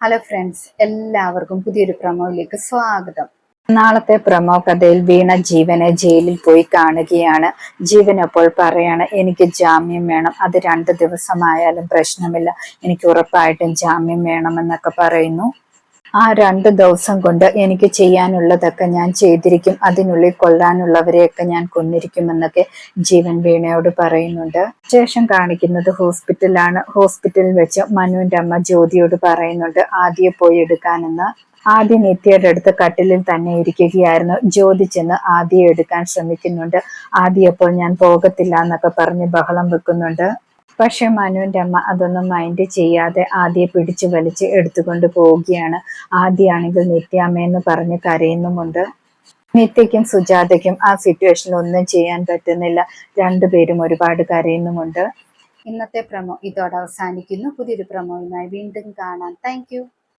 Hello friends എല്ലാവർക്കും പുതിയൊരു പ്രമോയിലേക്ക് സ്വാഗതം. നാളത്തെ പ്രമോ കഥയിൽ വീണ ജീവനെ ജയിലിൽ പോയി കാണുകയാണ്. ജീവൻ അപ്പോൾ പറയാണ് എനിക്ക് ജാമ്യം വേണം. അത് രണ്ട് ദിവസമായാലും പ്രശ്നമില്ല. എനിക്ക് ഉറപ്പായിട്ടും ജാമ്യം വേണമെന്നൊക്കെ പറയുന്നു. ആ രണ്ട് ദിവസം കൊണ്ട് എനിക്ക് ചെയ്യാനുള്ളതൊക്കെ ഞാൻ ചെയ്തിരിക്കും. അതിനുള്ളിൽ കൊള്ളാനുള്ളവരെയൊക്കെ ഞാൻ കൊന്നിരിക്കുമെന്നൊക്കെ ജീവൻ വീണയോട് പറയുന്നുണ്ട്. ശേഷം കാണിക്കുന്നത് ഹോസ്പിറ്റലാണ് ഹോസ്പിറ്റലിൽ വെച്ച് മനുവിന്റെ അമ്മ ജ്യോതിയോട് പറയുന്നുണ്ട് ആദ്യം പോയി എടുക്കാനെന്ന്. ആദ്യ നിത്യയുടെ അടുത്ത് കട്ടിലിൽ തന്നെ ഇരിക്കുകയായിരുന്നു. ജ്യോതി ചെന്ന് ആദ്യം എടുക്കാൻ ശ്രമിക്കുന്നുണ്ട്. ആദ്യം അപ്പോൾ ഞാൻ പോകത്തില്ല എന്നൊക്കെ പറഞ്ഞ് ബഹളം വെക്കുന്നുണ്ട്. പക്ഷെ മനുവിന്റെ അമ്മ അതൊന്നും മൈൻഡ് ചെയ്യാതെ ആദ്യം പിടിച്ചു വലിച്ച് എടുത്തുകൊണ്ട് പോവുകയാണ്. ആദ്യയാണെങ്കിൽ നിത്യാമ്മയെന്ന് പറഞ്ഞ് കരയുന്നുമുണ്ട്. നിത്യയ്ക്കും സുജാതയ്ക്കും ആ സിറ്റുവേഷനിൽ ഒന്നും ചെയ്യാൻ പറ്റുന്നില്ല. രണ്ടുപേരും ഒരുപാട് കരയുന്നുമുണ്ട്. ഇന്നത്തെ പ്രമോ ഇതോടെ അവസാനിക്കുന്നു. പുതിയൊരു പ്രമോയുമായി വീണ്ടും കാണാം. താങ്ക്